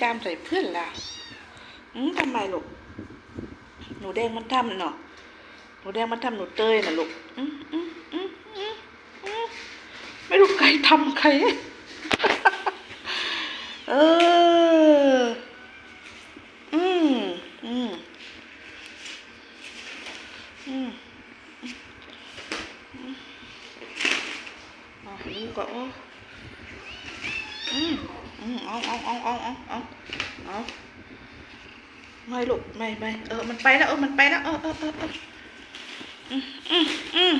จามใส่เพื่อนล่ะอืมทำไมลูก หนูแดงมันทำเนาะ หนูแดงมันทำหนูเตยนะลูก อืมอืมอืมอืมอืมไม่รู้ใครทำใคร เออ อืมอืมอืมอ๋อลูกก็โอ้อืมอืม เอาเอาเอาเอาเอาเอาเอาไม่ลูกไม่ไม่เออมันไปแล้วเออมันไปแล้วเออเออเออเอออืมอืมอืม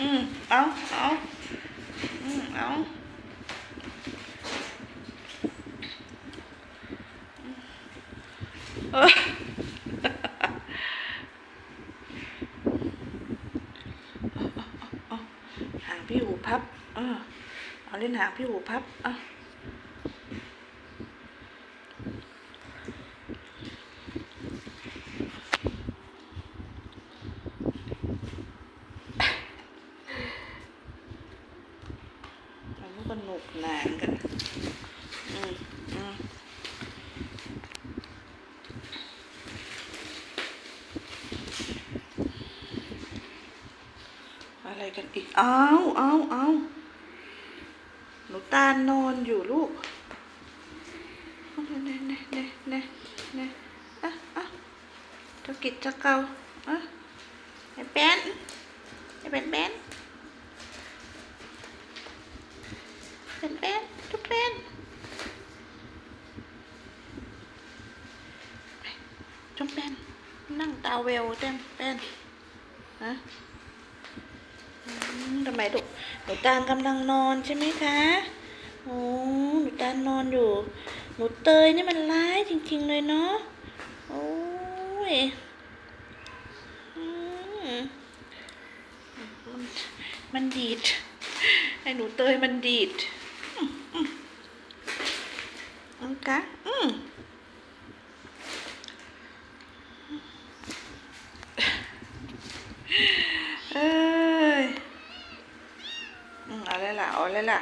อืมเอาเอาอืมเอาเออ เอาหาง พี่หูพับ เออ เอาเล่นหางพี่หูพับเอามันก็หนุกหนานกัน อืมอืมอะไร กันอีกเอาเอาเอาหนูตาลนอนอยู่ลูกเอาเน่เน่เน่เน่เน่อะอะเจ้ากิจจ้าเก่าอะไอ้แป้นไอ้แป้นแป้นแป้นแป้นทุกแป้นจุ๊บแป้นนั่งตาเวลเต็มแป้นฮะอืม ทำไมลูกหนูตาลกำลังนอนใช่ไหมคะโอ้หนูตาลนอนอยู่ หนูเตยนี่มันร้ายจริง ๆ เลยเนาะโอ้ยมันมันดีดให้หนูเตยมันดีดอืมอืมอืมกะอืมเอ้ย อืมเอา เลยล่ะ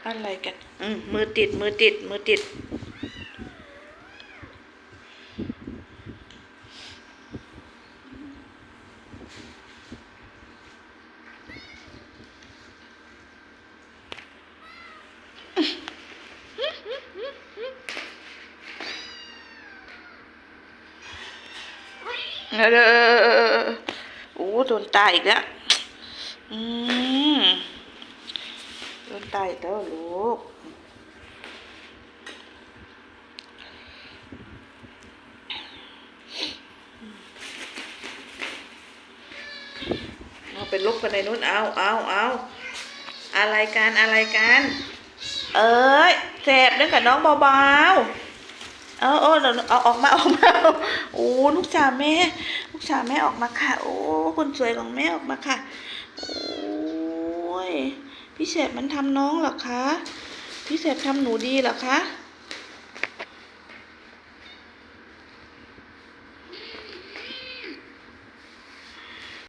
เอาเลยล่ะ อะไรกัน อืมมือติดมือติดมือติด เออเอโอ้โดนตายอีกแล้วอืมโดนตายอีกแล้วลูกเอาไปลบกันในนู้นเอาเอาเอาอะไรกันอะไรกัน เอ้ยแสบเด้วยกับน้องเบาๆ เอาเอาเอาเอาออกมาออกมาโอ้ลูกสาวแม่ ลูกสาวแม่ออกมาค่ะ โอ้คนสวยของแม่ออกมาค่ะ โอ้ยพี่เศษมันทำน้องเหรอคะพี่เศษทำหนูดีเหรอคะ